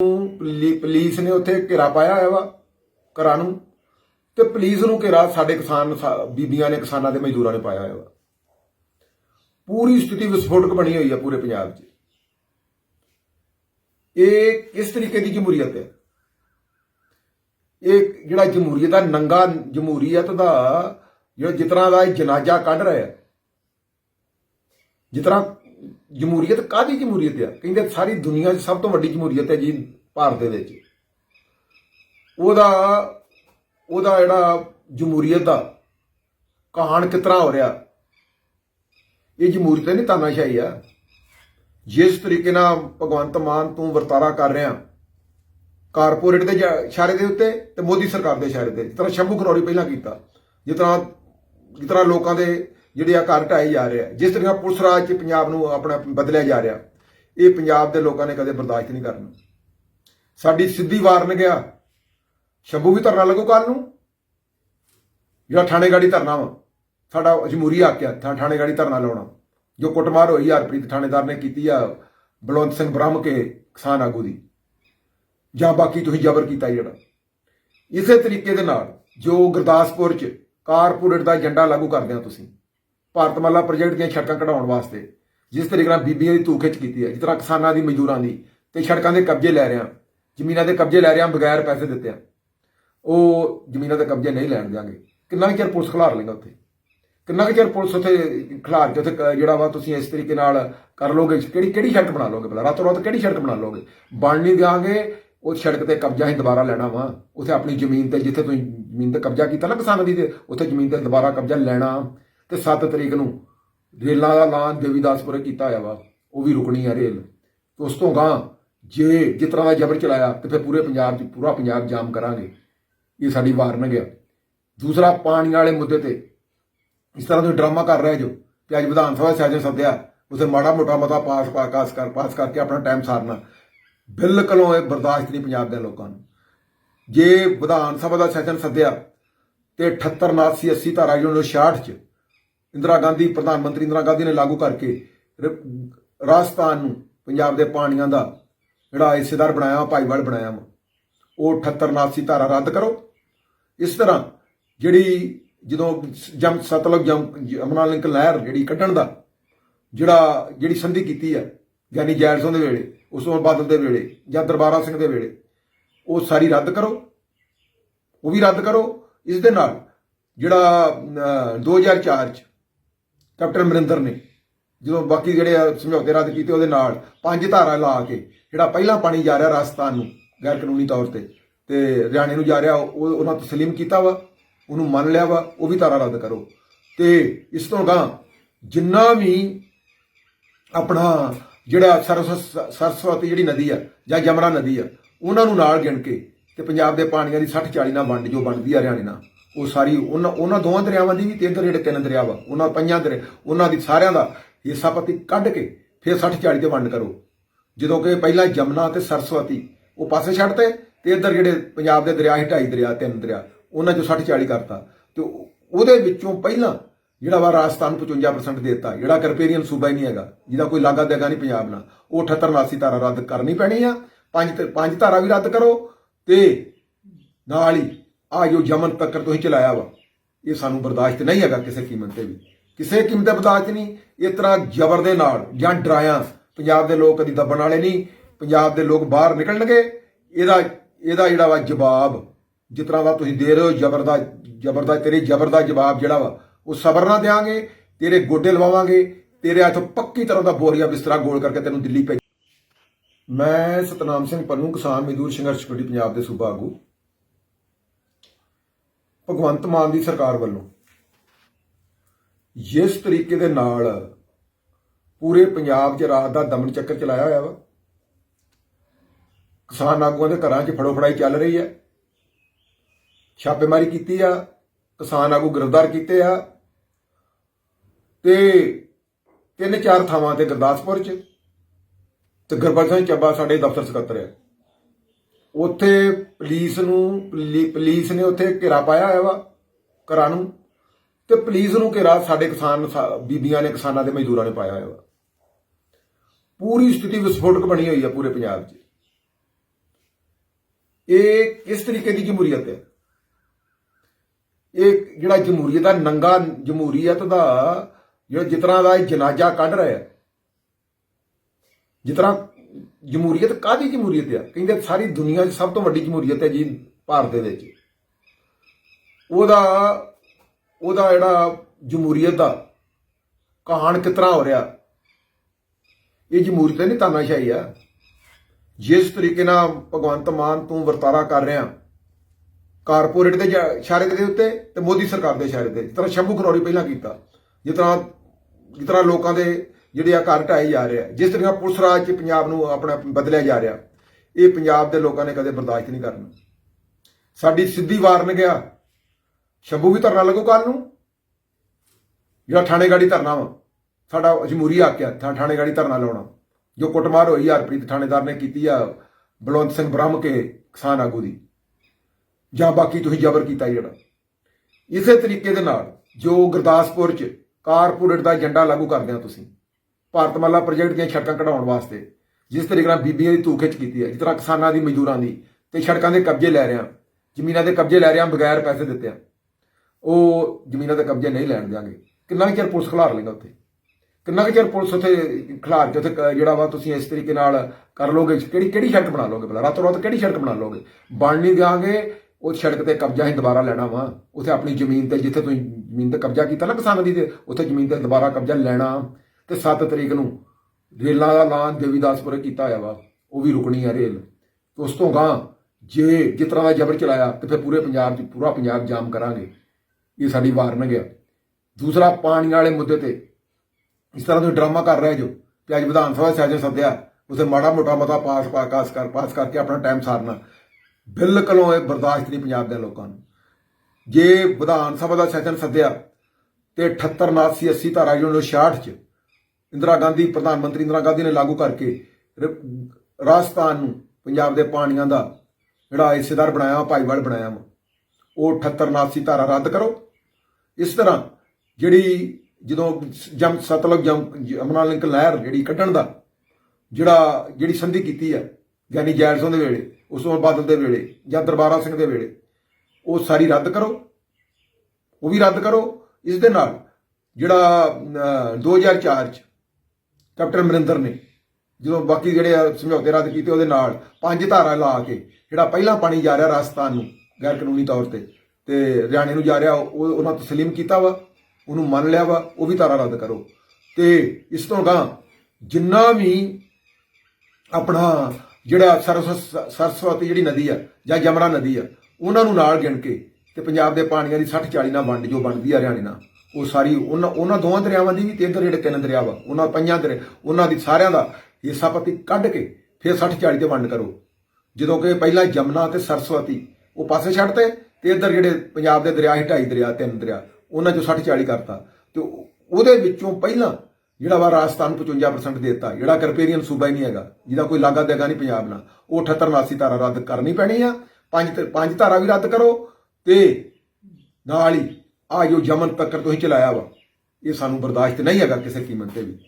ਨੂੰ ਪੁਲਿਸ ਨੇ ਉੱਥੇ ਘੇਰਾ ਪਾਇਆ ਹੋਇਆ ਵਾ, ਘਰਾਂ ਨੂੰ। ਤੇ ਪੁਲਿਸ ਨੂੰ ਘੇਰਾ ਸਾਡੇ ਕਿਸਾਨ ਬੀਬੀਆਂ ਨੇ ਕਿਸਾਨਾਂ ਦੇ ਮਜ਼ਦੂਰਾਂ ਨੇ ਪਾਇਆ ਹੋਇਆ ਵਾ। ਪੂਰੀ ਸਥਿਤੀ ਵਿਸਫੋਟਕ ਬਣੀ ਹੋਈ ਹੈ ਪੂਰੇ ਪੰਜਾਬ 'ਚ। ਇਹ ਕਿਸ ਤਰੀਕੇ ਦੀ ਜਮਹੂਰੀਅਤ ਹੈ? ਇਹ ਜਿਹੜਾ ਜਮਹੂਰੀਅਤ ਦਾ ਨੰਗਾ ਜਮਹੂਰੀਅਤ ਦਾ ਜਿਹੜਾ ਜਿਸ ਤਰ੍ਹਾਂ ਦਾ ਇਹ ਜਨਾਜ਼ਾ ਕੱਢ ਰਿਹਾ ਹੈ, ਜਿਸ ਤਰ੍ਹਾਂ ਜਮਹੂਰੀਅਤ ਕਾਦੀ ਜਮਹੂਰੀਅਤ ਆ? ਕਹਿੰਦੇ ਸਾਰੀ ਦੁਨੀਆ 'ਚ ਸਭ ਤੋਂ ਵੱਡੀ ਜਮਹੂਰੀਅਤ ਹੈ ਜੀ ਭਾਰਤ ਦੇ ਵਿੱਚ। ਉਹਦਾ ਉਹਦਾ ਜਿਹੜਾ ਜਮਹੂਰੀਅਤ ਦਾ ਕਹਾਣ ਕਿਤਰਾ ਹੋ ਰਿਹਾ? ਇਹ ਜਮਹੂਰੀਅਤ ਨਹੀਂ ਤਾਨਾਸ਼ਾਹੀ ਆ। ਜਿਸ ਤਰੀਕੇ ਨਾਲ ਭਗਵੰਤ ਮਾਨ ਤੂੰ ਵਰਤਾਰਾ ਕਰ ਰਿਹਾ, ਕਾਰਪੋਰੇਟ ਦੇ ਇਸ਼ਾਰੇ ਦੇ ਉੱਤੇ ਤੇ ਮੋਦੀ ਸਰਕਾਰ ਦੇ ਇਸ਼ਾਰੇ ਤੇ, ਜਿਸ ਤਰ੍ਹਾਂ ਸ਼ੰਭੂ ਖਰੋੜੀ ਪਹਿਲਾਂ ਕੀਤਾ, ਜਿਸ ਤਰ੍ਹਾਂ ਜਿਸ ਤਰ੍ਹਾਂ ਲੋਕਾਂ ਦੇ ਜਿਹੜੇ ਆ ਘਰ ਢਾਏ ਜਾ ਰਹੇ ਆ, ਜਿਸ ਤਰ੍ਹਾਂ ਪੁਲਿਸ ਰਾਜ ਚ ਪੰਜਾਬ ਨੂੰ ਆਪਣਾ ਬਦਲਿਆ ਜਾ ਰਿਹਾ, ਇਹ ਪੰਜਾਬ ਦੇ ਲੋਕਾਂ ਨੇ ਕਦੇ ਬਰਦਾਸ਼ਤ ਨਹੀਂ ਕਰਨਾ। ਸਾਡੀ ਸਿੱਧੀ ਵਾਰਨ ਗਿਆ ਸ਼ੰਭੂ ਵੀ ਧਰਨਾ ਲੱਗੂ ਕੱਲ ਨੂੰ, ਜਿਹੜਾ ਥਾਣੇ ਗਾੜੀ ਧਰਨਾ ਵਾ, ਸਾਡਾ ਜਮਹੂਰੀ ਆਕਿਆ ਥਾ ਥਾਣੇ ਗਾੜੀ ਧਰਨਾ ਲਾਉਣਾ। ਜੋ ਕੁੱਟਮਾਰ ਹੋਈ ਹਰਪ੍ਰੀਤ, ਥਾਣੇਦਾਰ ਨੇ ਕੀਤੀ ਆ ਬਲਵੰਤ ਸਿੰਘ ਬ੍ਰਹਮ ਕੇ ਕਿਸਾਨ ਆਗੂ ਦੀ, ਜਾਂ ਬਾਕੀ ਤੁਸੀਂ ਜ਼ਬਰ ਕੀਤਾ ਜਿਹੜਾ। ਇਸੇ ਤਰੀਕੇ ਦੇ ਨਾਲ ਜੋ ਗੁਰਦਾਸਪੁਰ ਚ ਕਾਰਪੋਰੇਟ ਦਾ ਏਜੰਡਾ ਲਾਗੂ ਕਰਦੇ ਆ ਤੁਸੀਂ ਭਾਰਤਮਾਲਾ ਪ੍ਰੋਜੈਕਟ ਦੀਆਂ ਸੜਕਾਂ ਕਢਾਉਣ ਵਾਸਤੇ, ਜਿਸ ਤਰੀਕੇ ਨਾਲ ਬੀਬੀਆਂ ਦੀ ਤੂੰ ਖਿੱਚ ਕੀਤੀ ਹੈ, ਜਿਸ ਤਰ੍ਹਾਂ ਕਿਸਾਨਾਂ ਦੀ, ਮਜ਼ਦੂਰਾਂ ਦੀ, ਤੇ ਸੜਕਾਂ ਦੇ ਕਬਜ਼ੇ ਲੈ ਰਿਆਂ ਜ਼ਮੀਨਾਂ ਦੇ ਕਬਜ਼ੇ ਲੈ ਰਿਆਂ ਬਗੈਰ ਪੈਸੇ ਦਿੱਤੇ ਆ। ਉਹ ਜ਼ਮੀਨਾਂ ਦੇ ਕਬਜ਼ੇ ਨਹੀਂ ਲੈਣ ਦਿਆਂਗੇ। ਕਿੰਨਾ ਕੁ ਚਿਰ ਪੁਲਿਸ ਖਿਲਾਰ ਲੇਗਾ ਉੱਥੇ? ਕਿੰਨਾ ਕੁ ਚਿਰ ਪੁਲਿਸ ਉੱਥੇ ਖਿਲਾਰ ਕੇ ਉੱਥੇ ਜਿਹੜਾ ਵਾ ਤੁਸੀਂ ਇਸ ਤਰੀਕੇ ਨਾਲ ਕਰ ਲੋਗੇ ਕਿਹੜੀ ਕਿਹੜੀ ਸੜਕ ਬਣਾ ਲੋਗੇ ਭਲਾ? ਰਾਤੋਂ ਰਾਤ ਕਿਹੜੀ ਸੜਕ ਬਣਾ ਲੋਗੇ ਬਣ ਨਹੀਂ ਦਿਆਂਗੇ, ਉਹ ਸੜਕ ਤੇ ਕਬਜ਼ਾ ਹੀ ਦੁਬਾਰਾ ਲੈਣਾ ਵਾ। ਉੱਥੇ ਆਪਣੀ ਜ਼ਮੀਨ ਤੇ, ਜਿੱਥੇ ਤੁਸੀਂ ਜ਼ਮੀਨ ਤੇ ਕਬਜ਼ਾ ਕੀਤਾ ਨਾ ਕਿਸਾਨਾਂ ਦੀ ਉੱਥੇ ਜ਼ਮੀਨ ਤੇ ਦੁਬਾਰਾ ਕਬਜ਼ਾ ਲੈਣਾ। ਤੇ 7 ਤਰੀਕ ਨੂੰ ਰੇਲਾਂ ਦਾ ਐਲਾਨ ਦੇਵੀਦਾਸਪੁਰ ਕੀਤਾ ਹੋਇਆ ਵਾ, ਉਹ ਵੀ ਰੁਕਣੀ ਆ ਰੇਲ। ਉਸ ਤੋਂ ਗਾਂ ਜੇ ਜਿਸ ਤਰ੍ਹਾਂ ਦਾ ਜ਼ਬਰ ਚਲਾਇਆ, ਤੇ ਫਿਰ ਪੂਰੇ ਪੰਜਾਬ 'ਚ, ਪੂਰਾ ਪੰਜਾਬ ਜਾਮ ਕਰਾਂਗੇ। ਇਹ ਸਾਡੀ ਵਾਰਨ ਗਿਆ ਦੂਸਰਾ, ਪਾਣੀ ਵਾਲੇ ਮੁੱਦੇ ਤੇ ਇਸ ਤਰ੍ਹਾਂ ਦੇ ਡਰਾਮਾ ਕਰ ਰਹੇ ਜੋ, ਕਿ ਅੱਜ ਵਿਧਾਨ ਸਭਾ ਸੈਸ਼ਨ ਸੱਦਿਆ ਉਸੇ ਮਾੜਾ ਮੋਟਾ ਮਤਾ ਪਾਸ ਪਾਸ ਕਰ, ਪਾਸ ਕਰਕੇ ਆਪਣਾ ਟਾਈਮ ਸਾਰਨਾ। ਬਿਲਕੁਲੋਂ ਇਹ ਬਰਦਾਸ਼ਤ ਨਹੀਂ ਪੰਜਾਬ ਦੇ ਲੋਕਾਂ ਨੂੰ। ਜੇ ਵਿਧਾਨ ਸਭਾ ਦਾ ਸੈਸ਼ਨ ਸੱਦਿਆ, ਤੇ 78 79 80 ਧਾਰਾ ਜਿਹੜੀ 1966 ਚ ਇੰਦਰਾ ਗਾਂਧੀ ਪ੍ਰਧਾਨ ਮੰਤਰੀ ਇੰਦਰਾ ਗਾਂਧੀ ਨੇ ਲਾਗੂ ਕਰਕੇ ਰ- ਰਾਜਸਥਾਨ ਨੂੰ ਪੰਜਾਬ ਦੇ ਪਾਣੀਆਂ ਦਾ ਜਿਹੜਾ ਹਿੱਸੇਦਾਰ ਬਣਾਇਆ ਭਾਈਵਾਲ ਬਣਾਇਆ ਵਾ ਉਹ 78 79 ਧਾਰਾ ਰੱਦ ਕਰੋ। ਇਸ ਤਰ੍ਹਾਂ ਜਿਹੜੀ ਜਦੋਂ ਜਮ ਸਤਲੁਜ ਜਮ ਜਮਨਾ ਲਿੰਕ ਲਹਿਰ ਜਿਹੜੀ ਕੱਢਣ ਦਾ ਜਿਹੜਾ ਜਿਹੜੀ ਸੰਧੀ ਕੀਤੀ ਹੈ ਗਿਆਨੀ ਜੈਲ ਦੇ ਵੇਲੇ ਉਸ ਤੋਂ ਬਾਦਲ ਦੇ ਵੇਲੇ ਜਾਂ ਦਰਬਾਰਾ ਸਿੰਘ ਦੇ ਵੇਲੇ ਉਹ ਸਾਰੀ ਰੱਦ ਕਰੋ। ਉਹ ਵੀ ਰੱਦ ਕਰੋ। ਇਸ ਦੇ ਨਾਲ ਜਿਹੜਾ ਅਹ, 2004 ਚ ਕੈਪਟਨ ਅਮਰਿੰਦਰ ਨੇ, ਜਦੋਂ ਬਾਕੀ ਜਿਹੜੇ ਆ ਸਮਝੌਤੇ ਰੱਦ ਕੀਤੇ ਉਹਦੇ ਨਾਲ ਪੰਜ ਧਾਰਾ ਲਾ ਕੇ, ਜਿਹੜਾ ਪਹਿਲਾਂ ਪਾਣੀ ਜਾ ਰਿਹਾ ਰਾਜਸਥਾਨ ਨੂੰ ਗੈਰ ਕਾਨੂੰਨੀ ਤੌਰ ਤੇ ਤੇ ਹਰਿਆਣੇ ਨੂੰ ਜਾ ਰਿਹਾ, ਉਹ ਉਹਨਾਂ ਤਸਲੀਮ ਕੀਤਾ ਵਾ, ਉਹਨੂੰ ਮੰਨ ਲਿਆ ਵਾ, ਉਹ ਵੀ ਧਾਰਾ ਰੱਦ ਕਰੋ। ਤੇ ਇਸ ਤੋਂ ਗਾਂ ਜਿੰਨਾ ਵੀ ਆਪਣਾ ਜਿਹੜਾ ਸਰਸ- ਸਰਸਵਤੀ ਜਿਹੜੀ ਨਦੀ ਆ, ਜਾਂ ਜਮਰਾ ਨਦੀ ਆ, ਉਹਨਾਂ ਨੂੰ ਨਾਲ ਗਿਣ ਕੇ, ਤੇ ਪੰਜਾਬ ਦੇ ਪਾਣੀਆਂ ਦੀ 60 40 ਨਾਲ ਵੰਡ, ਜੋ ਬਣਦੀ ਆ ਹਰਿਆਣੇ ਨਾਲ ਉਹ ਸਾਰੀ ਉਹਨਾਂ ਉਹਨਾਂ ਦੋਵਾਂ ਦਰਿਆਵਾਂ ਦੀ ਵੀ ਤੇ ਇੱਧਰ ਜਿਹੜੇ ਤਿੰਨ ਦਰਿਆ ਵਾ ਉਹਨਾਂ ਪੰਜਾਂ ਦਰਿਆ ਉਹਨਾਂ ਦੀ ਸਾਰਿਆਂ ਦਾ ਹਿੱਸਾ ਪਤੀ ਕੱਢ ਕੇ ਫਿਰ 60 40 ਤੇ ਵੰਡ ਕਰੋ। ਜਦੋਂ ਕਿ ਪਹਿਲਾਂ ਜਮਨਾ ਤੇ ਸਰਸਵਤੀ, ਉਹ ਪਾਸੇ ਛੱਡਤੇ ਤੇ ਇੱਧਰ ਜਿਹੜੇ ਪੰਜਾਬ ਦੇ ਦਰਿਆ ਸੀ, ਢਾਈ ਦਰਿਆ, ਤਿੰਨ ਦਰਿਆ, ਉਹਨਾਂ ਚੋਂ 60 40 ਕਰਤਾ। ਤੇ ਉਹਦੇ ਵਿੱਚੋਂ ਪਹਿਲਾਂ ਜਿਹੜਾ ਵਾ ਰਾਜਸਥਾਨ ਨੂੰ 55% ਦੇ ਦਿੱਤਾ। ਜਿਹੜਾ ਕਰਪੇਰੀਅਨ ਸੂਬਾ ਹੀ ਨਹੀਂ ਹੈਗਾ, ਜਿਹਦਾ ਕੋਈ ਲਾਗਾ ਦੇਗਾ ਨਹੀਂ ਪੰਜਾਬ ਨਾਲ। ਉਹ 78 79 ਧਾਰਾ ਰੱਦ ਕਰਨੀ ਪੈਣੀ ਆ। ਪੰਜ ਪੰਜ ਧਾਰਾ ਵੀ ਰੱਦ ਕਰੋ ਤੇ ਨਾਲ ਹੀ ਆ ਜੋ ਯਮਨ ਤੱਕ ਤੁਸੀਂ ਚਲਾਇਆ ਵਾ, ਇਹ ਸਾਨੂੰ ਬਰਦਾਸ਼ਤ ਨਹੀਂ ਹੈਗਾ ਕਿਸੇ ਕੀਮਤ ਤੇ ਵੀ। ਕਿਸੇ ਕੀਮਤ ਤੇ ਬਰਦਾਸ਼ਤ ਨਹੀਂ, ਇਸ ਤਰ੍ਹਾਂ ਜ਼ਬਰ ਦੇ ਨਾਲ ਜਾਂ ਡਰਾਇਆ ਪੰਜਾਬ ਦੇ ਲੋਕ ਕਦੀ ਦੱਬਣ ਵਾਲੇ ਨਹੀਂ, ਪੰਜਾਬ ਦੇ ਲੋਕ ਬਾਹਰ ਨਿਕਲਣਗੇ ਇਹਦਾ ਇਹਦਾ ਜਿਹੜਾ ਵਾ ਜਵਾਬ, ਜਿਸ ਤਰ੍ਹਾਂ ਦਾ ਤੁਸੀਂ ਦੇ ਰਹੇ ਹੋ ਜ਼ਬਰ ਦਾ ਜ਼ਬਰ ਦਾ, ਤੇਰੇ ਜ਼ਬਰ ਦਾ ਜਵਾਬ ਜਿਹੜਾ ਵਾ, ਉਹ ਸਬਰ ਨਾਲ ਦੇਾਂਗੇ ਤੇਰੇ ਗੋਡੇ ਲਵਾਵਾਂਗੇ, ਤੇਰੇ ਹੱਥੋਂ ਪੱਕੀ ਤਰ੍ਹਾਂ ਦਾ ਬੋਰੀਆ ਬਿਸਤਰਾ ਗੋਲ ਕਰਕੇ ਤੈਨੂੰ ਦਿੱਲੀ ਭੇਜ ਮੈਂ ਸਤਨਾਮ ਸਿੰਘ ਪੰਨੂ, ਕਿਸਾਨ ਮਜ਼ਦੂਰ ਸੰਘਰਸ਼ ਕਮੇਟੀ ਪੰਜਾਬ ਦੇ ਸੂਬਾ ਆਗੂ। ਭਗਵੰਤ ਮਾਨ ਦੀ ਸਰਕਾਰ ਵੱਲੋਂ। ਜਿਸ ਤਰੀਕੇ ਦੇ ਨਾਲ ਪੂਰੇ ਪੰਜਾਬ 'ਚ ਰਾਤ ਦਾ ਦਮਨ ਚੱਕਰ ਚਲਾਇਆ ਹੋਇਆ ਵਾ, ਕਿਸਾਨ ਆਗੂਆਂ ਦੇ ਘਰਾਂ 'ਚ ਫੜੋ ਫੜਾਈ ਚੱਲ ਰਹੀ ਹੈ। ਛਾਪੇਮਾਰੀ ਕੀਤੀ ਆ, ਕਿਸਾਨ ਆਗੂ ਗ੍ਰਿਫਤਾਰ ਕੀਤੇ ਆ ਤੇ ਤਿੰਨ ਚਾਰ ਥਾਵਾਂ ਤੇ ਗੁਰਦਾਸਪੁਰ 'ਚ ਤੇ ਗੁਰਬਖਸ਼ ਸਿੰਘ ਚੱਬਾ ਸਾਡੇ ਦਫ਼ਤਰ ਸਕੱਤਰ ਹੈ ਉੱਥੇ ਪੁਲਿਸ ਨੂੰ, ਪੁਲੀ- ਪੁਲਿਸ ਨੇ ਉੱਥੇ ਘੇਰਾ ਪਾਇਆ ਹੋਇਆ ਵਾ, ਘਰਾਂ ਨੂੰ। ਤੇ ਪੁਲਿਸ ਨੂੰ ਘੇਰਾ ਸਾਡੇ ਕਿਸਾਨ ਸਾ- ਬੀਬੀਆਂ ਨੇ, ਕਿਸਾਨਾਂ ਦੇ ਮਜ਼ਦੂਰਾਂ ਨੇ ਪਾਇਆ ਹੋਇਆ ਵਾ। ਪੂਰੀ ਸਥਿਤੀ ਵਿਸਫੋਟਕ ਬਣੀ ਹੋਈ ਹੈ ਪੂਰੇ ਪੰਜਾਬ 'ਚ। ਇਹ ਕਿਸ ਤਰੀਕੇ ਦੀ ਜਮਹੂਰੀਅਤ ਹੈ? ਇਹ ਜਿਹੜਾ ਜਮਹੂਰੀਅਤ ਦਾ ਨੰਗਾ ਜਮਹੂਰੀਅਤ ਦਾ, ਜਿਹੜਾ ਜਿਸ ਤਰ੍ਹਾਂ ਦਾ ਇਹ ਜਨਾਜ਼ਾ ਕੱਢ ਰਿਹਾ ਜਿਸ ਤਰ੍ਹਾਂ ਜਮਹੂਰੀਅਤ ਕਾਦੀ ਜਮਹੂਰੀਅਤ ਆ? ਕਹਿੰਦੇ ਸਾਰੀ ਦੁਨੀਆ 'ਚ ਸਭ ਤੋਂ ਵੱਡੀ ਜਮਹੂਰੀਅਤ ਹੈ ਜੀ ਭਾਰਤ ਦੇ ਵਿੱਚ। ਉਹਦਾ ਉਹਦਾ ਜਿਹੜਾ ਜਮਹੂਰੀਅਤ ਦਾ ਕਹਾਣ ਕਿਤਰਾ ਹੋ ਰਿਹਾ? ਇਹ ਜਮਹੂਰੀਅਤ ਨਹੀਂ ਤਾਨਾਸ਼ਾਹੀ ਆ। ਜਿਸ ਤਰੀਕੇ ਨਾਲ ਭਗਵੰਤ ਮਾਨ ਤੂੰ ਵਰਤਾਰਾ ਕਰ ਰਿਹਾ, ਕਾਰਪੋਰੇਟ ਦੇ ਇਸ਼ਾਰੇ ਦੇ ਉੱਤੇ ਤੇ ਮੋਦੀ ਸਰਕਾਰ ਦੇ ਇਸ਼ਾਰੇ ਤੇ, ਜਿਸ ਤਰ੍ਹਾਂ ਸ਼ੰਭੂ ਖਰੋੜੀ ਪਹਿਲਾਂ ਕੀਤਾ, ਜਿਸ ਤਰ੍ਹਾਂ ਜਿਸ ਤਰ੍ਹਾਂ ਲੋਕਾਂ ਦੇ ਜਿਹੜੇ ਆ ਘਰ ਢਾਏ ਜਾ ਰਹੇ। ਆ ਜਿਸ ਤਰ੍ਹਾਂ ਪੁਲਿਸ ਰਾਜ ਚ ਪੰਜਾਬ ਨੂੰ ਆਪਣਾ ਬਦਲਿਆ ਜਾ ਰਿਹਾ, ਇਹ ਪੰਜਾਬ ਦੇ ਲੋਕਾਂ ਨੇ ਕਦੇ ਬਰਦਾਸ਼ਤ ਨਹੀਂ ਕਰਨਾ। ਸਾਡੀ ਸਿੱਧੀ ਵਾਰਨ ਗਿਆ। ਸ਼ੰਭੂ ਵੀ ਧਰਨਾ ਲੱਗੂ ਕੱਲ ਨੂੰ। ਜਿਹੜਾ ਥਾਣੇ ਗਾੜੀ ਧਰਨਾ ਵਾ, ਸਾਡਾ ਜਮਹੂਰੀ ਆਕਿਆ ਥਾ ਥਾਣੇ ਗਾੜੀ ਧਰਨਾ ਲਾਉਣਾ। ਜੋ ਕੁੱਟਮਾਰ ਹੋਈ ਹਰਪ੍ਰੀਤ, ਥਾਣੇਦਾਰ ਨੇ ਕੀਤੀ ਆ ਬਲਵੰਤ ਸਿੰਘ ਬ੍ਰਹਮ ਕੇ ਕਿਸਾਨ ਆਗੂ ਦੀ। ਜਾਂ ਬਾਕੀ ਤੁਸੀਂ ਜ਼ਬਰ ਕੀਤਾ ਜਿਹੜਾ। ਇਸੇ ਤਰੀਕੇ ਦੇ ਨਾਲ ਜੋ ਗੁਰਦਾਸਪੁਰ ਚ ਕਾਰਪੋਰੇਟ ਦਾ ਏਜੰਡਾ ਲਾਗੂ ਕਰਦੇ ਆ ਤੁਸੀਂ ਭਾਰਤਮਾਲਾ ਪ੍ਰੋਜੈਕਟ ਦੀਆਂ ਸੜਕਾਂ ਕਢਾਉਣ ਵਾਸਤੇ, ਜਿਸ ਤਰੀਕੇ ਨਾਲ ਬੀਬੀਆਂ ਦੀ ਤੂਖਿੱਚ ਕੀਤੀ ਹੈ, ਜਿਸ ਤਰ੍ਹਾਂ ਕਿਸਾਨਾਂ ਦੀ, ਮਜ਼ਦੂਰਾਂ ਦੀ, ਤੇ ਸੜਕਾਂ ਦੇ ਕਬਜ਼ੇ ਲੈ ਰਿਆਂ ਜ਼ਮੀਨਾਂ ਦੇ ਕਬਜ਼ੇ ਲੈ ਰਿਆਂ ਬਗੈਰ ਪੈਸੇ ਦਿੱਤੇ ਆ। ਉਹ ਜ਼ਮੀਨਾਂ ਦੇ ਕਬਜ਼ੇ ਨਹੀਂ ਲੈਣ ਦਿਆਂਗੇ। ਕਿੰਨਾ ਕੁ ਚਿਰ ਪੁਲਿਸ ਖਿਲਾਰ ਲੇਗਾ ਉੱਥੇ? ਕਿੰਨਾ ਕੁ ਚਿਰ ਪੁਲਿਸ ਉੱਥੇ ਖਿਲਾਰ ਕੇ ਉੱਥੇ ਜਿਹੜਾ ਵਾ ਤੁਸੀਂ ਇਸ ਤਰੀਕੇ ਨਾਲ ਕਰ ਲੋਗੇ ਕਿਹੜੀ ਕਿਹੜੀ ਸੜਕ ਬਣਾ ਲੋਗੇ ਭਲਾ? ਰਾਤੋਂ ਰਾਤ ਕਿਹੜੀ ਸੜਕ ਬਣਾ ਲੋਗੇ ਬਣ ਨਹੀਂ ਦਿਆਂਗੇ, ਉਹ ਸੜਕ ਤੇ ਕਬਜ਼ਾ ਹੀ ਦੁਬਾਰਾ ਲੈਣਾ ਵਾ। ਉੱਥੇ ਆਪਣੀ ਜ਼ਮੀਨ ਤੇ, ਜਿੱਥੇ ਤੁਸੀਂ ਜ਼ਮੀਨ ਤੇ ਕਬਜ਼ਾ ਕੀਤਾ ਨਾ ਕਿਸਾਨਾਂ ਦੀ ਉੱਥੇ ਜ਼ਮੀਨ ਤੇ ਦੁਬਾਰਾ ਕਬਜ਼ਾ ਲੈਣਾ। ਤੇ 7 ਤਰੀਕ ਨੂੰ ਰੇਲਾਂ ਦਾ ਐਲਾਨ ਦੇਵੀਦਾਸਪੁਰ ਕੀਤਾ ਹੋਇਆ ਵਾ, ਉਹ ਵੀ ਰੁਕਣੀ ਆ ਰੇਲ। ਉਸ ਤੋਂ ਗਾਂ ਜੇ ਜਿਸ ਤਰ੍ਹਾਂ ਦਾ ਜ਼ਬਰ ਚਲਾਇਆ, ਤੇ ਫਿਰ ਪੂਰੇ ਪੰਜਾਬ 'ਚ, ਪੂਰਾ ਪੰਜਾਬ ਜਾਮ ਕਰਾਂਗੇ। ਇਹ ਸਾਡੀ ਵਾਰਨ ਗਿਆ ਦੂਸਰਾ, ਪਾਣੀ ਵਾਲੇ ਮੁੱਦੇ ਤੇ ਇਸ ਤਰ੍ਹਾਂ ਤੁਸੀਂ ਡਰਾਮਾ ਕਰ ਰਹੇ ਜੋ, ਕਿ ਅੱਜ ਵਿਧਾਨ ਸਭਾ ਸੈਸ਼ਨ ਸੱਦਿਆ, ਉਸੇ ਮਾੜਾ ਮੋਟਾ ਮਤਾ ਪਾਸ ਪਾਸ ਕਰ, ਪਾਸ ਕਰਕੇ ਆਪਣਾ ਟਾਈਮ ਸਾਰਨਾ। ਬਿਲਕੁਲੋਂ ਇਹ ਬਰਦਾਸ਼ਤ ਨਹੀਂ ਪੰਜਾਬ ਦੇ ਲੋਕਾਂ ਨੂੰ। ਜੇ ਵਿਧਾਨ ਸਭਾ ਦਾ ਸੈਸ਼ਨ ਸੱਦਿਆ, ਤੇ 78 79 80 ਧਾਰਾ ਜਿਹੜੀ 1966 ਚ ਇੰਦਰਾ ਗਾਂਧੀ ਪ੍ਰਧਾਨ ਮੰਤਰੀ ਇੰਦਰਾ ਗਾਂਧੀ ਨੇ ਲਾਗੂ ਕਰਕੇ ਰਾਜਸਥਾਨ ਨੂੰ ਪੰਜਾਬ ਦੇ ਪਾਣੀਆਂ ਦਾ ਜਿਹੜਾ ਹਿੱਸੇਦਾਰ ਬਣਾਇਆ ਭਾਈਵਾਲ ਬਣਾਇਆ ਵਾ। ਉਹ 78 79 ਧਾਰਾ ਰੱਦ ਕਰੋ। ਇਸ ਤਰ੍ਹਾਂ ਜਿਹੜੀ ਜਦੋਂ ਜਮ ਸਤਲੁਜ ਜਮ ਜਮਨਾ ਲਿੰਕ ਲਹਿਰ ਜਿਹੜੀ ਕੱਢਣ ਦਾ ਜਿਹੜਾ ਜਿਹੜੀ ਸੰਧੀ ਕੀਤੀ ਹੈ ਗਿਆਨੀ ਜੈਲ ਸਿੰਘ ਦੇ ਵੇਲੇ ਉਸ ਤੋਂ ਬਾਦਲ ਦੇ ਵੇਲੇ ਜਾਂ ਦਰਬਾਰਾ ਸਿੰਘ ਦੇ ਵੇਲੇ ਉਹ ਸਾਰੀ ਰੱਦ ਕਰੋ। ਉਹ ਵੀ ਰੱਦ ਕਰੋ। ਇਸ ਦੇ ਨਾਲ ਜਿਹੜਾ ਅਹ, 2004 ਚ ਕੈਪਟਨ ਅਮਰਿੰਦਰ ਨੇ ਜਦੋਂ ਬਾਕੀ ਜਿਹੜੇ ਆ ਸਮਝੌਤੇ ਰੱਦ ਕੀਤੇ ਉਹਦੇ ਨਾਲ ਪੰਜ ਧਾਰਾ ਲਾ ਕੇ ਜਿਹੜਾ ਪਹਿਲਾਂ ਪਾਣੀ ਜਾ ਰਿਹਾ ਰਾਜਸਥਾਨ ਨੂੰ ਗੈਰ ਕਾਨੂੰਨੀ ਤੌਰ ਤੇ ਤੇ ਹਰਿਆਣੇ ਨੂੰ ਜਾ ਰਿਹਾ ਉਹ ਉਹਨਾਂ ਤਸਲੀਮ ਕੀਤਾ ਵਾ, ਉਹਨੂੰ ਮੰਨ ਲਿਆ ਵਾ, ਉਹ ਵੀ ਧਾਰਾ ਰੱਦ ਕਰੋ। ਤੇ ਇਸ ਤੋਂ ਗਾਂ ਜਿੰਨਾ ਵੀ ਆਪਣਾ ਜਿਹੜਾ ਸਰਸ ਸਰਸਵਤੀ ਜਿਹੜੀ ਨਦੀ ਆ ਜਾਂ ਜਮਨਾ ਨਦੀ ਆ, ਉਹਨਾਂ ਨੂੰ ਨਾਲ ਗਿਣ ਕੇ ਤੇ ਪੰਜਾਬ ਦੇ ਪਾਣੀਆਂ ਦੀ 60 40 ਨਾਲ ਵੰਡ ਜੋ ਬਣਦੀ ਆ ਹਰਿਆਣੇ ਨਾਲ। ਉਹ ਸਾਰੀ ਉਹਨਾਂ ਉਹਨਾਂ ਦੋਵਾਂ ਦਰਿਆਵਾਂ ਦੀ ਵੀ ਤੇ ਇੱਧਰ ਜਿਹੜੇ ਤਿੰਨ ਦਰਿਆ ਵਾ, ਉਹਨਾਂ ਪੰਜਾਂ ਦਰਿਆ, ਉਹਨਾਂ ਦੀ ਸਾਰਿਆਂ ਦਾ ਹਿੱਸਾ ਪਤੀ ਕੱਢ ਕੇ ਫਿਰ 60 40 ਤੇ ਵੰਡ ਕਰੋ। ਜਦੋਂ ਕਿ ਪਹਿਲਾਂ ਜਮਨਾ ਤੇ ਸਰਸਵਤੀ, ਉਹ ਪਾਸੇ ਛੱਡਤੇ ਤੇ ਇੱਧਰ ਜਿਹੜੇ ਪੰਜਾਬ ਦੇ ਦਰਿਆ ਸੀ, ਢਾਈ ਦਰਿਆ, ਤਿੰਨ ਦਰਿਆ, ਉਹਨਾਂ ਚੋਂ 60 40 ਕਰਤਾ। ਤੇ ਉਹਦੇ ਵਿੱਚੋਂ ਪਹਿਲਾਂ ਜਿਹੜਾ ਵਾ ਰਾਜਸਥਾਨ ਨੂੰ 55% ਦੇ ਦਿੱਤਾ। ਜਿਹੜਾ ਕਰਪੇਰੀਅਨ ਸੂਬਾ ਹੀ ਨਹੀਂ ਹੈਗਾ, ਜਿਹਦਾ ਕੋਈ ਲਾਗਾ ਦੇਗਾ ਨਹੀਂ ਪੰਜਾਬ ਨਾਲ। ਉਹ 78 79 ਧਾਰਾ ਰੱਦ ਕਰਨੀ ਪੈਣੀ ਆ। ਪੰਜ ਪੰਜ ਧਾਰਾ ਵੀ ਰੱਦ ਕਰੋ ਤੇ ਨਾਲ ਹੀ ਆ ਜੋ ਜਮਨ ਤੱਕ ਤੁਸੀਂ ਚਲਾਇਆ ਵਾ, ਇਹ ਸਾਨੂੰ ਬਰਦਾਸ਼ਤ ਨਹੀਂ ਹੈਗਾ ਕਿਸੇ ਕੀਮਤ ਤੇ ਵੀ।